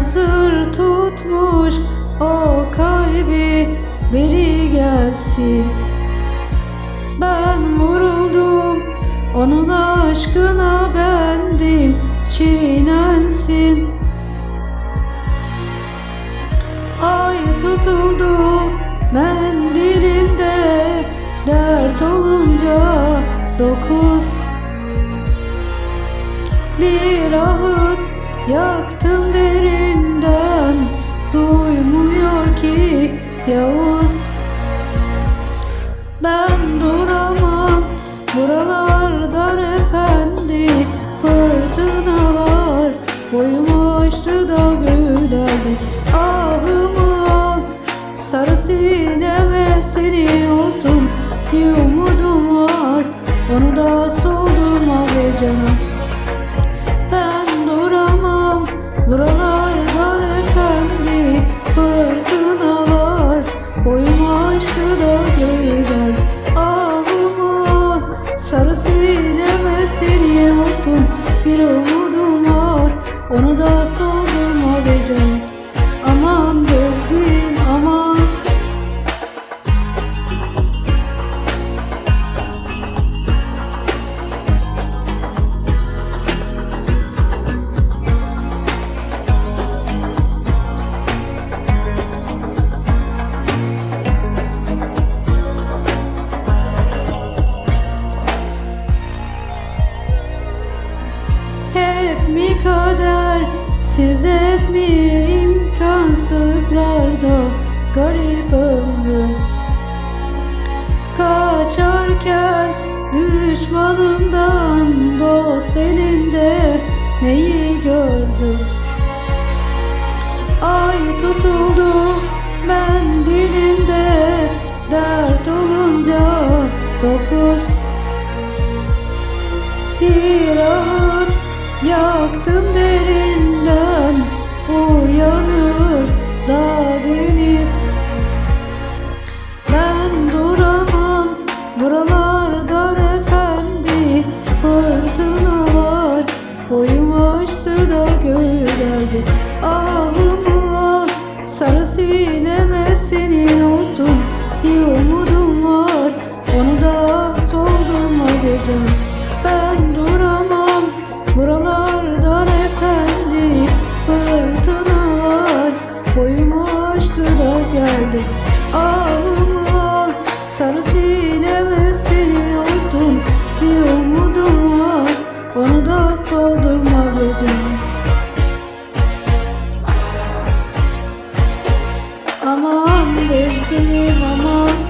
Nasır tutmuş o kalbi beri gelsin. Ben vuruldum onun aşkına bendim çiğnensin. Ay tutuldu mendilimde Dert olunca dokuz. Bir ahıt yaktım derinden 有。Bir umudum var. Onu da soldurma be canım siz hep mi imkansızlarda garip ömrüm Kaçarken düşmanımdan dost elinde neyi gördüm Ay tutuldu ben dilimde dert olunca dokuz. Bir ağıt yaktım derinden Uyanır da deniz. Ben duramam buralarda efendi. Fırtınalar boyumu aştı da gölgerdi geldi. Allah sarı sineme siliyorsun Bir umudum var onu da saldırma gözüm. Aman bezdim aman.